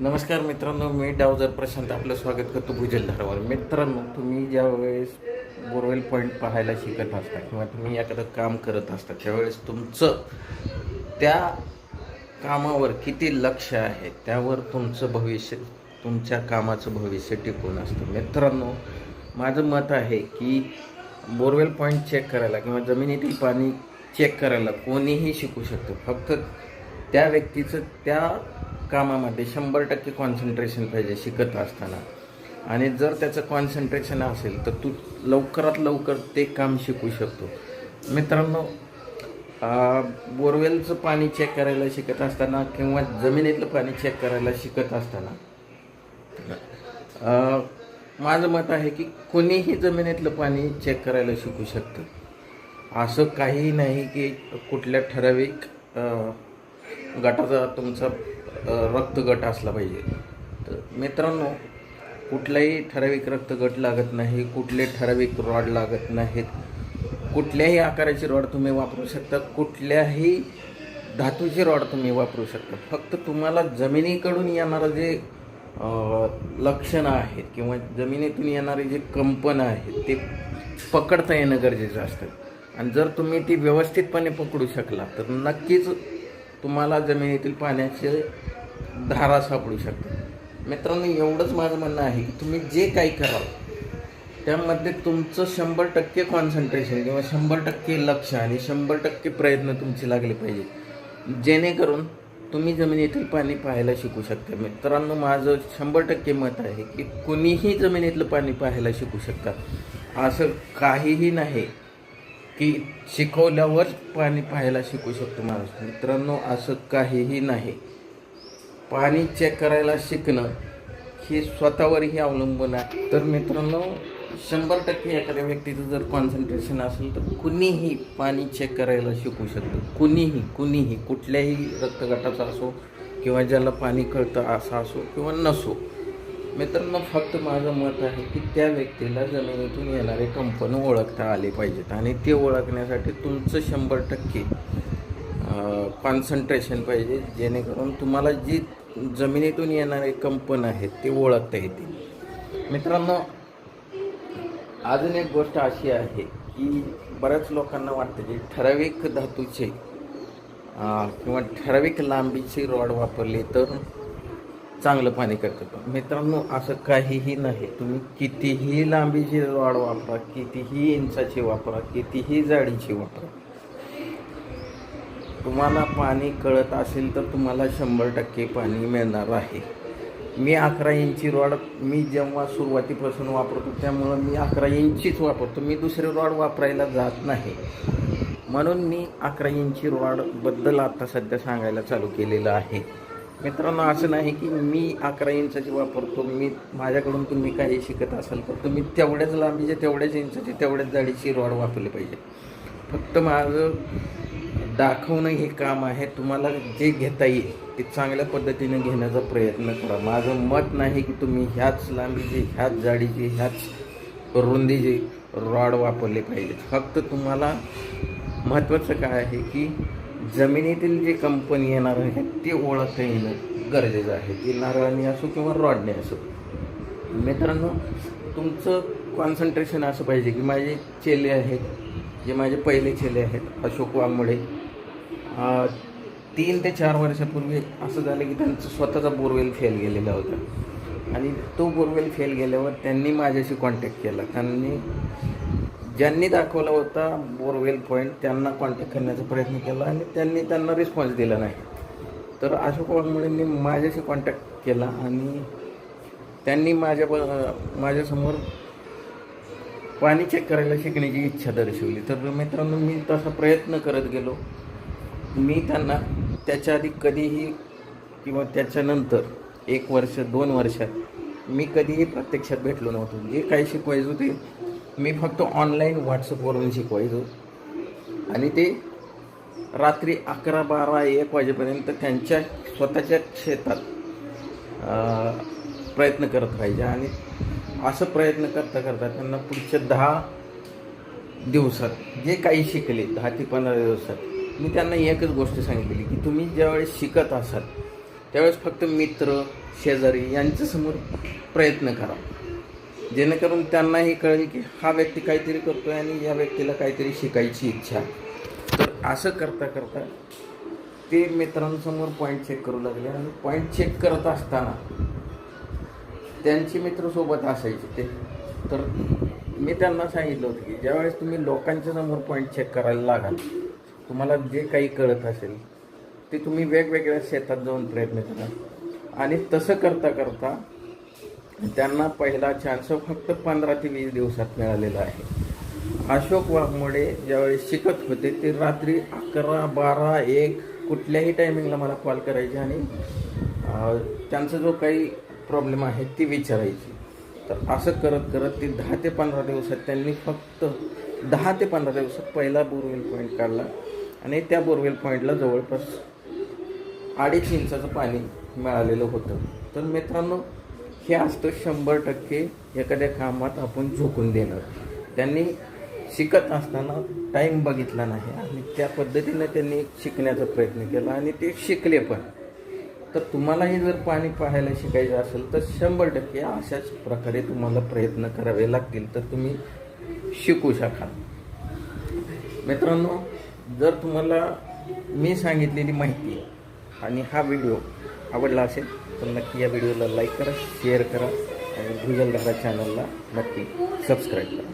नमस्कार मित्रांनो मी डावजर प्रशांत आपलं स्वागत करतो भुजल धारावर मित्रांनो तुम्ही ज्यावेळेस बोरवेल पॉईंट पाहायला शिकत असता किंवा तुम्ही एखादं काम करत असता त्यावेळेस तुमचं त्या कामावर किती लक्ष आहे त्यावर तुमचं भविष्य तुमच्या कामाचं भविष्य टिकून असतं. मित्रांनो माझं मत आहे की बोरवेल पॉईंट चेक करायला किंवा जमिनीतील पाणी चेक करायला कोणीही शिकू शकतो. फक्त त्या व्यक्तीचं त्या कामामध्ये शंभर टक्के कॉन्सन्ट्रेशन पाहिजे शिकत असताना. आणि जर त्याचं कॉन्सन्ट्रेशन असेल तर तू लवकरात लवकर ते काम शिकू शकतो. मित्रांनो बोरवेलचं पाणी चेक करायला शिकत असताना किंवा जमिनीतलं पाणी चेक करायला शिकत असताना माझं मत आहे की कोणीही जमिनीतलं पाणी चेक करायला शिकू शकतं. असं काही नाही की कुठल्या ठराविक गटाचा तुमचा रक्तगट असला पाहिजे. तर मित्रांनो कुठलाही ठराविक रक्तगट लागत नाही कुठले ठराविक रॉड लागत नाहीत. कुठल्याही आकाराची रॉड तुम्ही वापरू शकता कुठल्याही धातूची रॉड तुम्ही वापरू शकता. फक्त तुम्हाला जमिनीकडून येणारं जे लक्षणं आहेत किंवा जमिनीतून येणारे जे कंपन आहेत ते पकडता येणं गरजेचं असतं. आणि जर तुम्ही ती व्यवस्थितपणे पकडू शकला तर नक्कीच तुम्हाला जमिनीतील पाण्याचे धारा सापडू शकतात. मित्रांनो एवढंच माझं म्हणणं आहे की तुम्ही जे काही कराल त्यामध्ये तुमचं शंभर टक्के कॉन्सन्ट्रेशन किंवा शंभर टक्के लक्ष आणि शंभर टक्के प्रयत्न तुमचे लागले पाहिजे. जेणेकरून तुम्ही जमिनीतील पाणी पाहायला शिकू शकता. मित्रांनो माझं शंभर टक्के मत आहे की कुणीही जमिनीतलं पाणी पाहायला शिकू शकता असं काहीही नाही. की शिकवल्यावर पाणी पाहायला शिकू शकतो माणूस. मित्रांनो असं काहीही नाही. पाणी चेक करायला शिकणं हे स्वतःवरही अवलंबून आहे. तर मित्रांनो शंभर टक्के एखाद्या व्यक्तीचं जर कॉन्सन्ट्रेशन असेल तर कुणीही पाणी चेक करायला शिकू शकतं. कुणीही कुणीही कुठल्याही रक्तगटाचा असो किंवा ज्याला पाणी कळतं असा असो किंवा नसो. मित्रांनो फक्त माझं मत आहे की त्या व्यक्तीला जमिनीतून येणारे कंपन ओळखता आले पाहिजेत आणि ते ओळखण्यासाठी तुमचं शंभर टक्के कॉन्सन्ट्रेशन पाहिजे जेणेकरून तुम्हाला जी जमिनीतून येणारे कंपन आहेत ते ओळखता येतील. मित्रांनो अजून एक गोष्ट अशी आहे की बऱ्याच लोकांना वाटतं की ठराविक धातूचे किंवा ठराविक लांबीची रॉड वापरली तर चांगलं पाणी करतं मित्रांनो असं काहीही नाही. तुम्ही कितीही लांबीची रॉड वापरा कितीही इंचाची वापरा कितीही जाडीची वापरा. तुम्हाला पाणी कळत असेल तर तुम्हाला शंभर टक्के पाणी मिळणार आहे. मी अकरा इंची रॉड मी जेव्हा सुरुवातीपासून वापरतो त्यामुळं मी अकरा इंचीच वापरतो. मी दुसरे रॉड वापरायला जात नाही. म्हणून मी अकरा इंची रॉडबद्दल आता सध्या सांगायला चालू केलेलं आहे. मित्रांनो असं नाही की मी अकरा इंचाची वापरतो मी माझ्याकडून तुम्ही काही शिकत असाल तर तुम्ही तेवढ्याच लांबीचे तेवढ्याच इंचाची तेवढ्याच जाडीची रॉड वापरली पाहिजे. फक्त माझं दाखवणं हे काम आहे तुम्हाला जे घेता येईल ते चांगल्या पद्धतीने घेण्याचा प्रयत्न करा. माझं मत नाही की तुम्ही ह्याच लांबीची ह्याच जाडीची ह्याच रुंदीचे रॉड वापरले पाहिजेत. फक्त तुम्हाला महत्त्वाचं काय आहे की जमिनीतील जे कंपनी येणार आहे ते ओळखता येणं गरजेचं आहे. ती नारळाने असो किंवा रॉडने असो. मित्रांनो तुमचं कॉन्सन्ट्रेशन असं पाहिजे की माझे चेले आहेत जे माझे पहिले चेले आहेत अशोक वामुळे तीन ते चार वर्षापूर्वी असं झालं की त्यांचं स्वतःचा बोरवेल फेल गेलेला होता. आणि तो बोरवेल फेल गेल्यावर त्यांनी माझ्याशी कॉन्टॅक्ट केला. त्यांनी ज्यांनी दाखवला होता बोरवेल पॉईंट त्यांना कॉन्टॅक्ट करण्याचा प्रयत्न केला आणि त्यांनी त्यांना रिस्पॉन्स दिला नाही. तर अशोक वाघमोडेंनी माझ्याशी कॉन्टॅक्ट केला आणि त्यांनी माझ्या माझ्यासमोर पाणी चेक करायला शिकण्याची इच्छा दर्शवली. तर मित्रांनो मी तसा प्रयत्न करत गेलो. मी त्यांना त्याच्या आधी कधीही किंवा त्याच्यानंतर एक वर्ष दोन वर्षात मी कधीही प्रत्यक्षात भेटलो नव्हतो. जे काही शिकवायचं होते मी फक्त ऑनलाईन व्हॉट्सअपवरून शिकवायचो. आणि ते रात्री अकरा बारा एक वाजेपर्यंत त्यांच्या स्वतःच्या शेतात प्रयत्न करत राहायचे. आणि असं प्रयत्न करता करता त्यांना पुढच्या दहा दिवसात जे काही शिकले दहा ते पंधरा दिवसात मी त्यांना एकच गोष्ट सांगितली की तुम्ही ज्यावेळेस शिकत असाल त्यावेळेस फक्त मित्र शेजारी यांच्यासमोर प्रयत्न करा. जेणेकरून त्यांनाही कळेल की हा व्यक्ती काहीतरी करतोय आणि या व्यक्तीला काहीतरी शिकायची इच्छा. तर असं करता करता ते मित्रांसमोर पॉईंट चेक करू लागले आणि पॉईंट चेक करत असताना त्यांचे मित्र सोबत असायचे ते. तर मी त्यांना सांगितलं होतं की ज्यावेळेस तुम्ही लोकांच्या समोर पॉईंट चेक करायला लागाल तुम्हाला जे काही कळत असेल ते तुम्ही वेगवेगळ्या शेतात जाऊन प्रयत्न करा. आणि तसं करता करता त्यांना पहिला चान्स फक्त पंधरा ते वीस दिवसात मिळालेला आहे. अशोक वाघमोडे ज्यावेळेस शिकत होते ते रात्री अकरा बारा एक कुठल्याही टायमिंगला मला कॉल करायचे आणि त्यांचा जो काही प्रॉब्लेम आहे ती विचारायची. तर असं करत करत ते दहा ते पंधरा दिवसात त्यांनी फक्त दहा ते पंधरा दिवसात पहिला बोरवेल पॉईंट काढला आणि त्या बोरवेल पॉईंटला जवळपास अडीच इंचाचं पाणी मिळालेलं होतं. तर मित्रांनो हे असतं शंभर टक्के एखाद्या कामात आपण झोकून देणं त्यांनी शिकत असताना टाईम बघितला नाही आणि त्या पद्धतीने त्यांनी शिकण्याचा प्रयत्न केला आणि ते शिकले पण. तर तुम्हालाही जर पाणी पाहायला शिकायचं असेल तर शंभर टक्के अशाच प्रकारे तुम्हाला प्रयत्न करावे लागतील तर तुम्ही शिकू शकाल. मित्रांनो जर तुम्हाला मी सांगितलेली माहिती आणि हा व्हिडिओ आवडला असेल तर नक्की या व्हिडिओला लाईक करा शेअर करा आणि भुजलधारा चॅनलला नक्की सबस्क्राईब करा.